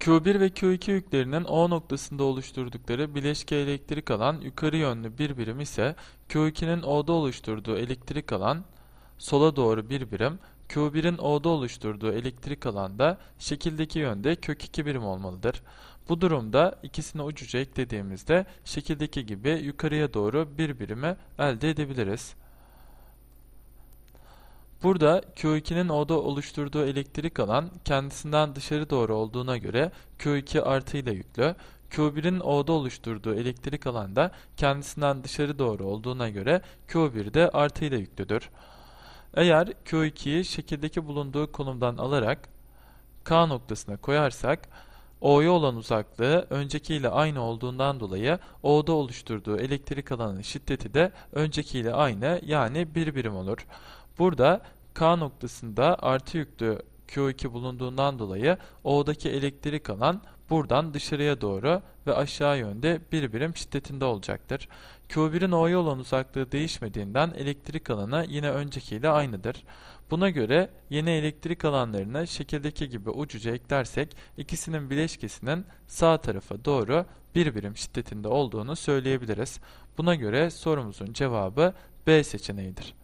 Q1 ve Q2 yüklerinin O noktasında oluşturdukları bileşke elektrik alan yukarı yönlü bir birim ise Q2'nin O'da oluşturduğu elektrik alan sola doğru bir birim, Q1'in O'da oluşturduğu elektrik alan da şekildeki yönde kök 2 birim olmalıdır. Bu durumda ikisini uç uca eklediğimizde şekildeki gibi yukarıya doğru bir birimi elde edebiliriz. Burada Q2'nin O'da oluşturduğu elektrik alan kendisinden dışarı doğru olduğuna göre Q2 artı ile yüklü. Q1'in O'da oluşturduğu elektrik alan da kendisinden dışarı doğru olduğuna göre Q1 de artı ile yüklüdür. Eğer Q2'yi şekildeki bulunduğu konumdan alarak K noktasına koyarsak O'ya olan uzaklığı öncekiyle aynı olduğundan dolayı O'da oluşturduğu elektrik alanının şiddeti de öncekiyle aynı yani bir birim olur. Burada K noktasında artı yüklü Q2 bulunduğundan dolayı O'daki elektrik alan buradan dışarıya doğru ve aşağı yönde bir birim şiddetinde olacaktır. Q1'in O'ya olan uzaklığı değişmediğinden elektrik alanı yine öncekiyle aynıdır. Buna göre yeni elektrik alanlarını şekildeki gibi ucuca eklersek ikisinin bileşkesinin sağ tarafa doğru bir birim şiddetinde olduğunu söyleyebiliriz. Buna göre sorumuzun cevabı B seçeneğidir.